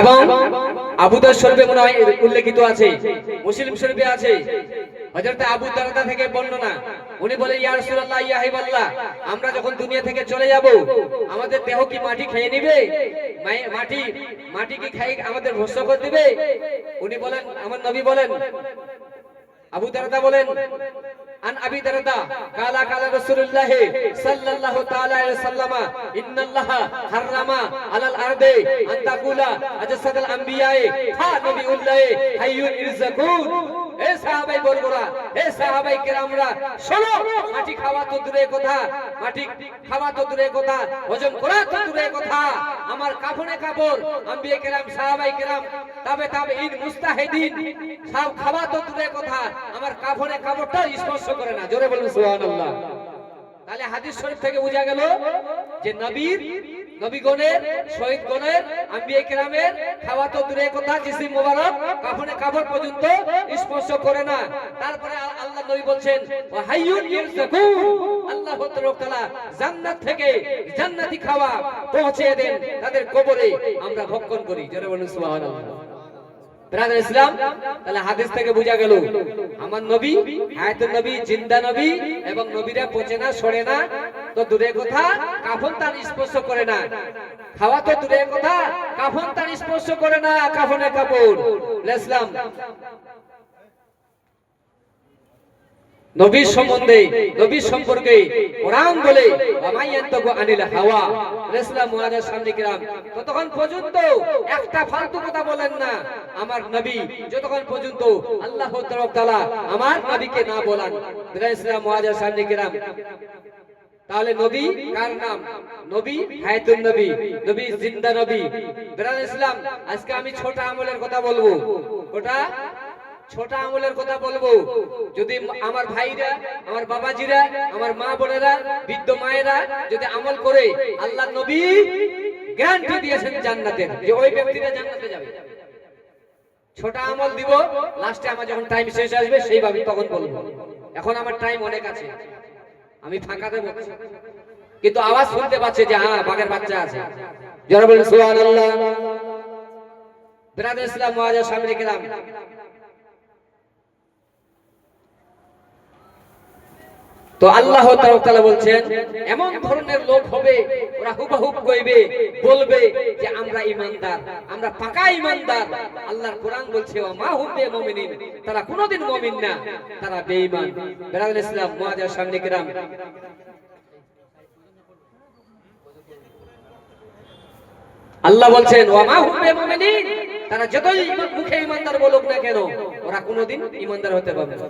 এবং আবুদার শরীফে মনে হয় উল্লেখিত আছে, মুসলিম শরীফে আছে। হযরত আবু দারদা থেকে বর্ণনা, উনি আমরা যখন দুনিয়া থেকে চলে যাব, আমাদের দেহ কি মাটি খেয়ে নেবে? মাটি মাটি কি আমাদের করে দিবে? উনি বলেন, আমার নবী বলেন, আবু বলেন عن ابي درداء قال قال رسول الله صلى الله تعالى عليه وسلم ان الله حرم على الارض ان تقول اجسد الانبياء ها نبي الله حي يرزقون এ সাহাবাই বর্গরা এ সাহাবাই কেরামরা, শোনো, মাটি খাওয়া তো দূরে কথা, মাটি খাওয়া তো দূরে কথা, হজম করা তো দূরে কথা, আমার কাফনে কাপড়, আম্বিয়ে কেরাম, সাহাবাই কেরাম, তবে তবে ইন মুস্তাহিদিন, সব খাওয়া তো দূরে কথা, আমার কাফনে কাপড়টা স্পর্শ করে না, জোরে বলুন সুবহানাল্লাহ। তাহলে হাদিস শরীফ থেকে বোঝা গেল যে নবীর নবীগণের, শহীদগণের, আম্বিয়ে কেরামের, খাওয়া তো দূরে কথা, জিসিম মোবারক কাফনে কাপড় পর্যন্ত স্পর্শ করে না। তারপরে আল্লাহ নবী বলছেন হাইয়ুন আল্লাহ তাআলা জান্নাত থেকে জান্নাতি খাওয়া পৌঁছে দেন তাদের কবরে। আমরা ভক্ষণ করি, জোরে বলুন সুবহানাল্লাহ। ব্রাদার ইসলাম, তাহলে হাদিস থেকে বোঝা গেল, আমার নবী, হায়াতুন নবী, জিন্দা নবী এবং নবীরা পচে না, সরে না, তো দূরে কথা কাফন তার স্পর্শ করে না। খাওয়া তো কথা, কাফন তার স্পর্শ করে না কাফনের কাপড়। নবীর সম্বন্ধে, নবীর সম্পর্কে কোরআন বলে আনিল হাওয়া। রাসূলুল্লাহ ততক্ষণ পর্যন্ত একটা ফালতু কথা বলেন না, আমার নবী, যতক্ষণ পর্যন্ত আল্লাহ তাআলা আমার নবীকে না বলান রাসূলুল্লাহ মুহাজির সামনে তাহলে নবী কার নাম? নবী হায়াতুন নবী নবী জিন্দা নবী। বেরাল ইসলাম, আজকে আমি ছোট আমলের কথা বলব। ওটা ছোট আমলের কথা বলব। যদি আমার ভাইরা, আমার বাবাজিরা, আমার মা বোনেরা, বৃদ্ধ মায়েরা যদি আমল করে, আল্লাহ নবী গ্যারান্টি দিয়েছেন জান্নাতের যে ওই ব্যক্তিরা জান্নাতে যাবে। ছোট আমল দিব, লাস্টে আমার যখন টাইম শেষ আসবে, সেইভাবে তখন বলব। এখন আমার টাইম অনেক আছে। আমি ফাঁকা দেব কিন্তু আওয়াজ শুনতে পাচ্ছে যে হ্যাঁ বাঘের বাচ্চা আছে। যারা বলেন, সুবহানাল্লাহ। বিরাদ ইসলাম মুআজ্জাজ সামনে কিরাম তো আল্লাহ তাআলা বলছেন, এমন ধরনের লোক হবে, ওরা হুবহুব কইবে, বলবে যে আমরা ঈমানদার, আমরা পাকা ঈমানদার। আল্লাহর কোরআন বলছে, ওয়া মা হুম বিমুমিনিন। তারা কোনোদিন মুমিন না, তারা বেঈমান। বেরাদুল ইসলাম মুআজ্জাজ সামনে কিরাম আল্লাহ বলছেন, ওয়া মা হুম বিমুমিনিন। তারা যতই মুখে ঈমানদার বলুক না কেন, ওরা কোনোদিন ঈমানদার হতে পারবে না।